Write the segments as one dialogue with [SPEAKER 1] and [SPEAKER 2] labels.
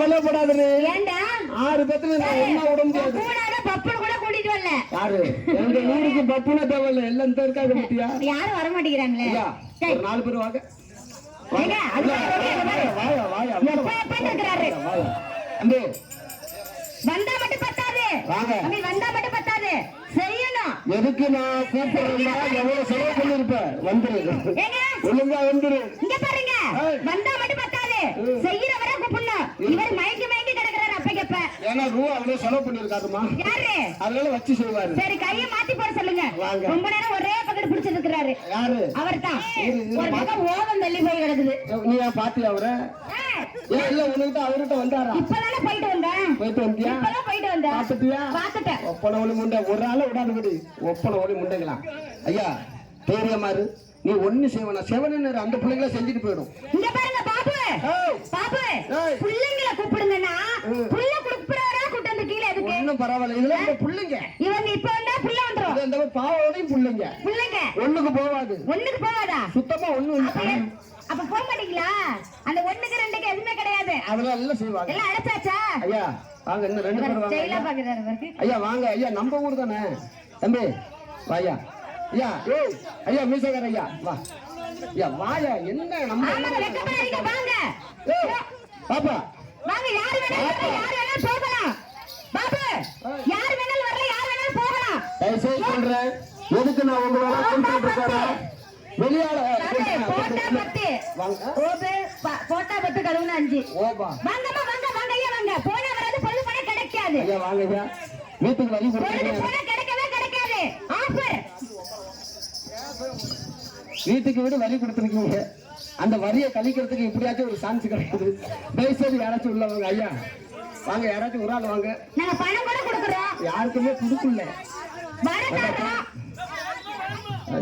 [SPEAKER 1] கவலைப்படாதே
[SPEAKER 2] ஏண்டா?
[SPEAKER 1] ஆறு பேத்துல நான் ஒண்ணா விட முடியாது
[SPEAKER 2] கூடாத பப்பன் கூட கூட்டிட்டு வரல.
[SPEAKER 1] யாரு? எங்க ஊருக்கு பப்புன தேவையில்ல. எல்லாம் இந்த இருக்காங்க பத்தியா
[SPEAKER 2] யாரும் வர மாட்டேங்கிறாங்களே?
[SPEAKER 1] நாலு பேர் வாங்க. வாயா, வாயா
[SPEAKER 2] வந்தா மட்டும் பத்தாது.
[SPEAKER 1] வாங்க.
[SPEAKER 2] அப்படி வந்தா மட்டும் பத்தாது. செய்யணும்.
[SPEAKER 1] எதுக்கு நான் கூப்பிடுறேன்னா எவ்வளவு செலவு பண்ணிருப்பேன் வந்துரு.
[SPEAKER 2] ஏங்க.
[SPEAKER 1] ஒழுங்கா வந்துரு.
[SPEAKER 2] இங்க பாருங்க.
[SPEAKER 1] ஏய்.
[SPEAKER 2] வந்தா மட்டும் பத்தாது செய்யறவரை கூப்பிடணும் இவர் மயங்கி மயங்கி கிடக்குறாரு அப்பக்கப்ப
[SPEAKER 1] ஏன்னா ரூபா அவ்வளவு செலவு பண்ணிருக்காருமா
[SPEAKER 2] யாரு?
[SPEAKER 1] அதனால வச்சு செய்வாரு.
[SPEAKER 2] சரி கைய மாத்தி போட சொல்லுங்க. ரொம்ப நேரம் ஒரே பக்கத்து பிடிச்சிருக்கிறாரு.
[SPEAKER 1] யாரு?
[SPEAKER 2] ஒரு பக்கம் ஓதம் தள்ளி போய் கிடக்குது.
[SPEAKER 1] நீ ஏன் பாத்தியா அவரை? இல்ல உனக்கிட்ட அவர்கிட்ட வந்தாரா?
[SPEAKER 2] இப்பதானே போயிட்டு வந்தேன்.
[SPEAKER 1] போயிட்டு வந்தியா?
[SPEAKER 2] இப்பதான் போயிட்டு வந்தேன்.
[SPEAKER 1] பாத்துட்டியா?
[SPEAKER 2] பாத்துட்டேன்.
[SPEAKER 1] ஒப்பனை ஒளி முண்டை. ஒரு ஆளை விடாதுபடி ஒப்பனை ஒளி முண்டைங்களாம் ஐயா தைரியமாரு நீ ஒண்ணு செய்வனா? செவனு அந்த பிள்ளைங்கள செஞ்சுட்டு போயிடும்.
[SPEAKER 2] இங்க பாருங்க பாபு
[SPEAKER 1] ஏய்,
[SPEAKER 2] பாபு
[SPEAKER 1] ஏய்.
[SPEAKER 2] பிள்ளைங்களை கூப்பிடுங்கன்னா
[SPEAKER 1] ம்.
[SPEAKER 2] புள்ள குடுக்குறவரா கூட்டு வந்து கீழே எதுக்கு
[SPEAKER 1] ஒண்ணும் பரவாயில்ல. இதுல இந்த பிள்ளைங்க.
[SPEAKER 2] இவங்க இப்ப வந்தா புள்ள வந்துரும்.
[SPEAKER 1] இந்த பாவோடையும் பிள்ளைங்க.
[SPEAKER 2] பிள்ளைங்க.
[SPEAKER 1] ஒண்ணுக்கு போகாது
[SPEAKER 2] ஒண்ணுக்கு போகாதா
[SPEAKER 1] சுத்தமா ஒண்ணு
[SPEAKER 2] அப்ப போக மாட்டீங்களா அந்த ஒண்ணுக்கு ரெண்டுக்கு எதுவுமே கிடையாது.
[SPEAKER 1] அதெல்லாம் எல்லாம் செய்வாங்க.
[SPEAKER 2] எல்லாம் அடைச்சாச்சா?
[SPEAKER 1] ஐயா வாங்க இன்னும் ரெண்டு பேரும் வாங்க
[SPEAKER 2] ஜெயிலா
[SPEAKER 1] ஐயா.
[SPEAKER 2] பாக்குறாரு பாருக்கு
[SPEAKER 1] ஐயா வாங்க ஐயா நம்ம ஊர் தானே. தம்பி வாயா ஐயா. ஏய் ஐயா மீசக்கார ஐயா வா. ஐயா வாயா என்ன நம்ம
[SPEAKER 2] வாங்க.
[SPEAKER 1] பாப்பா.
[SPEAKER 2] வாங்க யார் வரலாம், யார் வேணாலும் போகலாம் பாபு யார் வேணாலும் வரல யார் வேணாலும் போகலாம்
[SPEAKER 1] தயவு செய்து சொல்றேன். எதுக்கு நான் உங்களோட கூப்பிட்டு இருக்கேன் வெளியால
[SPEAKER 2] போட்டா பத்து. கழுவுனா அஞ்சு. வாங்கம்மா வாங்க வாங்க ஐயா வாங்க. போனா வராது பொண்ணு பணம் கிடைக்காது.
[SPEAKER 1] ஐயா வாங்க ஐயா. வீட்டுக்கு கொடுத்துருங்க
[SPEAKER 2] பணம் கிடைக்கவே கிடைக்காது. ஆஃபர்
[SPEAKER 1] வீட்டுக்கு வீடு வரி கொடுத்துருக்கீங்க. அந்த வரியை கழிக்கிறதுக்கு இப்படியாச்சும் ஒரு சான்ஸ் கிடைக்குது. தயவுசெய்து யாராச்சும் உள்ள வாங்க ஐயா. வாங்க யாராச்சும் ஒரு ஆள் வாங்க.
[SPEAKER 2] நாங்க பணம் கூட கொடுக்குறோம்.
[SPEAKER 1] யாருக்குமே கொடுக்கல.
[SPEAKER 2] வர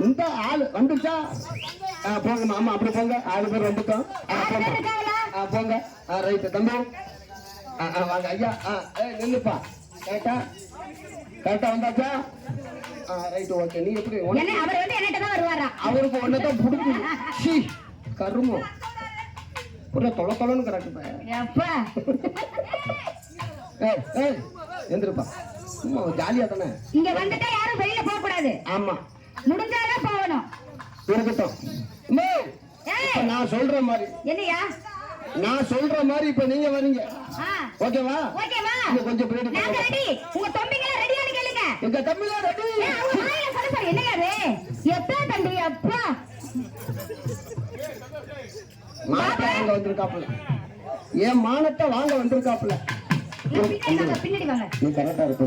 [SPEAKER 1] இந்த ஆள் வந்துச்சா? போங்க மாமா அப்படி போங்க. ஆறு பேர் வந்துட்டோம் போங்க. ரைட்டு தம்பி. வாங்க. ஐயா நில்லுப்பா. கரெக்டா கரெக்டா வந்தாச்சா? ஆ ரைட்டு ஓகே நீ எப்படி
[SPEAKER 2] அவர் வந்து தான் வருவாரா?
[SPEAKER 1] அவருக்கு ஒன்னதான் பிடிக்கும். ஷீ கருமம் ஒரு தொலை தொலைன்னு கிடக்குப்ப
[SPEAKER 2] எப்பா?
[SPEAKER 1] ஏய் ஏய் எந்திருப்பா. சும்மா ஜாலியா தானே?
[SPEAKER 2] இங்க வந்துட்டா யாரும் வெளியில போக கூடாது.
[SPEAKER 1] ஆமா.
[SPEAKER 2] முடிஞ்சாதான் போகணும்.
[SPEAKER 1] இருக்கட்டும். நான் சொல்ற மாதிரி.
[SPEAKER 2] என்னையா?
[SPEAKER 1] நான் சொல்ற மாதிரி இப்ப நீங்க வரீங்க. ஓகேவா?
[SPEAKER 2] ஓகேவா?
[SPEAKER 1] இன்னும் கொஞ்சம் பின்னாடி
[SPEAKER 2] நாங்க. ரெடி உங்க தம்பிங்களா ரெடியானு கேளுங்க.
[SPEAKER 1] எங்க தம்பிலாம் ரெடி
[SPEAKER 2] அவங்க வாயில சொல்ல சார் என்னையா அது? எப்பா தம்பி அப்பா?
[SPEAKER 1] மானத்தை வாங்க வந்திருக்காப்புல. என் மானத்தை வாங்க வந்திருக்காப்புல?
[SPEAKER 2] நீ பின்னாடி வாங்க.
[SPEAKER 1] நீ கரெக்டா இருக்க